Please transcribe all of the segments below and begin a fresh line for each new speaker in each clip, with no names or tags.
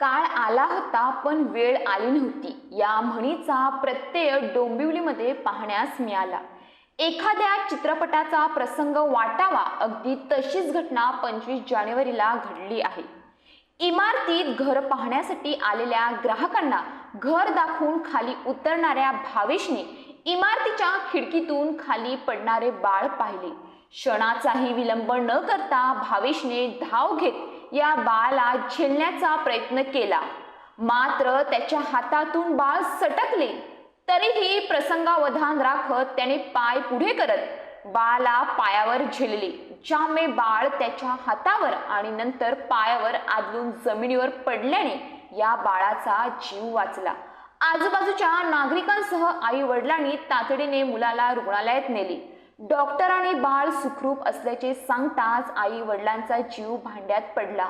काळ आला होता पण वेळ आली नव्हती. या म्हणीचा प्रत्यय डोंबिवलीमध्ये पाहण्यास मिळाला. एखाद्या चित्रपटाचा प्रसंग वाटावा अगदी तशीच घटना पंचवीस जानेवारीला घडली आहे. इमारतीत घर पाहण्यासाठी आलेल्या ग्राहकांना घर दाखवून खाली उतरणाऱ्या भावेशने इमारतीच्या खिडकीतून खाली पडणारे बाळ पाहिले. क्षणाचाही विलंब न करता भावेशने धाव घेत या बाळाला झेलण्याचा प्रयत्न केला. मात्र त्याच्या हातातून बाळ सटकले. तरीही प्रसंगावधान राखत त्याने पाय पुढे करत बाळाला पायावर झेलले ज्यामुळे बाळ त्याच्या हातावर आणि नंतर पायावर आदलून जमिनीवर पडल्याने या बाळाचा जीव वाचला. आजूबाजूच्या नागरिकांसह आई वडिलांनी तातडीने मुलाला रुग्णालयात नेले. डॉक्टर आणि बाळ सुखरूप असल्याचे सांगताच आई वडिलांचा जीव भांड्यात पडला.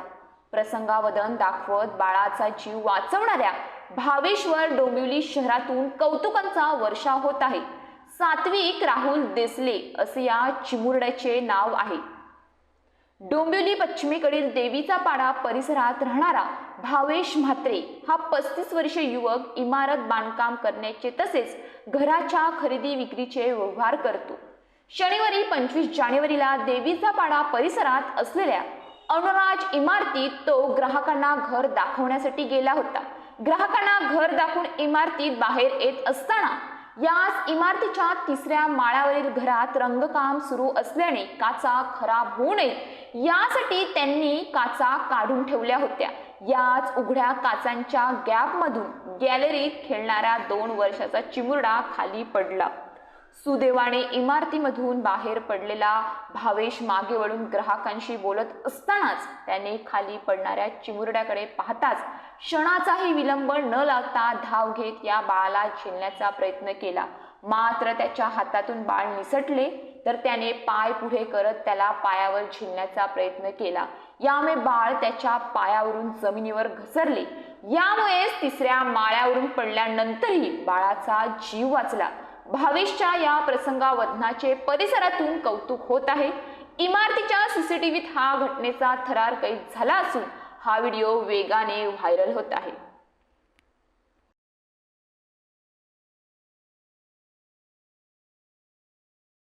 प्रसंगावदन दाखवत बाळाचा जीव वाचवणाऱ्या भावेश्वर डोंबिवली शहरातून कौतुकांचा वर्षा होत आहे. सात्विक राहुल देसले असे या चिमुरड्याचे नाव आहे. डोंबिवली पश्चिमेकडील देवीचा पाडा परिसरात राहणारा भावेश म्हात्रे हा पस्तीस वर्षे युवक इमारत बांधकाम करण्याचे तसेच घराच्या खरेदी विक्रीचे व्यवहार करतो. शनिवारी पंचवीस जानेवारीला देवीचा पाडा परिसरात असलेल्या अनुराज इमारतीत तो ग्राहकांना घर दाखवण्यासाठी गेला होता. ग्राहकांना घर दाखवून इमारतीत बाहेर येत असताना याच इमारतीच्या तिसऱ्या माळ्यावरील घरात रंगकाम सुरू असल्याने काचा खराब होऊ नये यासाठी त्यांनी काचा काढून ठेवल्या होत्या. याच उघड्या काचांच्या गॅपमधून गॅलरीत खेळणाऱ्या दोन वर्षाचा चिमुरडा खाली पडला. सुदैवाने इमारतीमधून बाहेर पडलेला भावेश मागे वळून ग्राहकांशी बोलत असतानाच त्याने खाली पडणाऱ्या चिमुरड्याकडे पाहताच क्षणाचाही विलंब न लावता धाव घेत या बाळाला झेलण्याचा प्रयत्न केला. मात्र त्याच्या हातातून बाळ निसटले तर त्याने पाय पुढे करत त्याला पायावर झेलण्याचा प्रयत्न केला. यामुळे बाळ त्याच्या पायावरून जमिनीवर घसरले. यामुळेच तिसऱ्या माळ्यावरून पडल्यानंतरही बाळाचा जीव वाचला. भावेशच्या या प्रसंगावधनाचे परिसरातून कौतुक होत आहे. इमारतीच्या सीसीटीव्हीत हा घटनेचा थरार कैद झाला असून हा व्हिडिओ वेगाने व्हायरल होत आहे.